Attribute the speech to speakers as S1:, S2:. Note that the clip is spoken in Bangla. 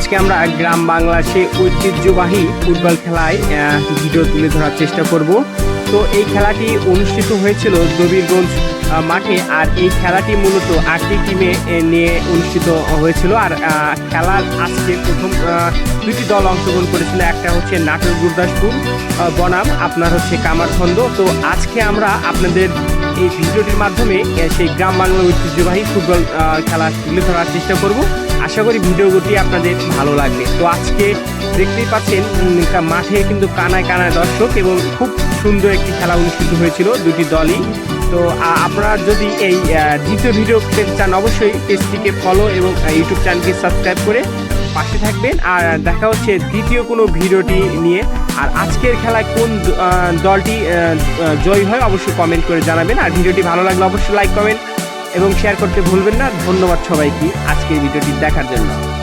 S1: আজকে আমরা গ্রাম বাংলার সেই ঐতিহ্যবাহী ফুটবল খেলায় ভিডিও তুলে ধরার চেষ্টা করব। তো এই খেলাটি অনুষ্ঠিত হয়েছিল দবিরগঞ্জ মাঠে আর এই খেলাটি মূলত আটটি টিমে নিয়ে অনুষ্ঠিত হয়েছিল। আর খেলার আজকে প্রথম দুটি দল অংশগ্রহণ করেছিল। একটা হচ্ছে নাটোর গুরদাসপুর বনাম, আপনার হচ্ছে কামারখন্দ। তো আজকে আমরা আপনাদের এই ভিডিওটির মাধ্যমে সেই গ্রাম বাংলা ঐতিহ্যবাহী ফুটবল খেলা তুলে ধরার চেষ্টা করব। আশা করি ভিডিওটি আপনাদের ভালো লাগবে। তো আজকে দেখতেই পাচ্ছেন মাঠে কিন্তু কানায় কানায় দর্শক এবং খুব সুন্দর একটি খেলা অনুষ্ঠিত হয়েছিল দুটি দলই। তো আপনারা যদি এই দ্বিতীয় ভিডিও পেতে চান অবশ্যই পেজটিকে ফলো এবং ইউটিউব চ্যানেলকে সাবস্ক্রাইব করে পাশে থাকবেন। আর দেখা হচ্ছে দ্বিতীয় কোনো ভিডিওটি নিয়ে। আর আজকের খেলায় কোন দলটি জয়ী হয় অবশ্যই কমেন্ট করে জানাবেন। আর ভিডিওটি ভালো লাগলে অবশ্যই লাইক কমেন্ট এবং শেয়ার করতে ভুলবেন না। ধন্যবাদ সবাইকে আজকের ভিডিওটি দেখার জন্য।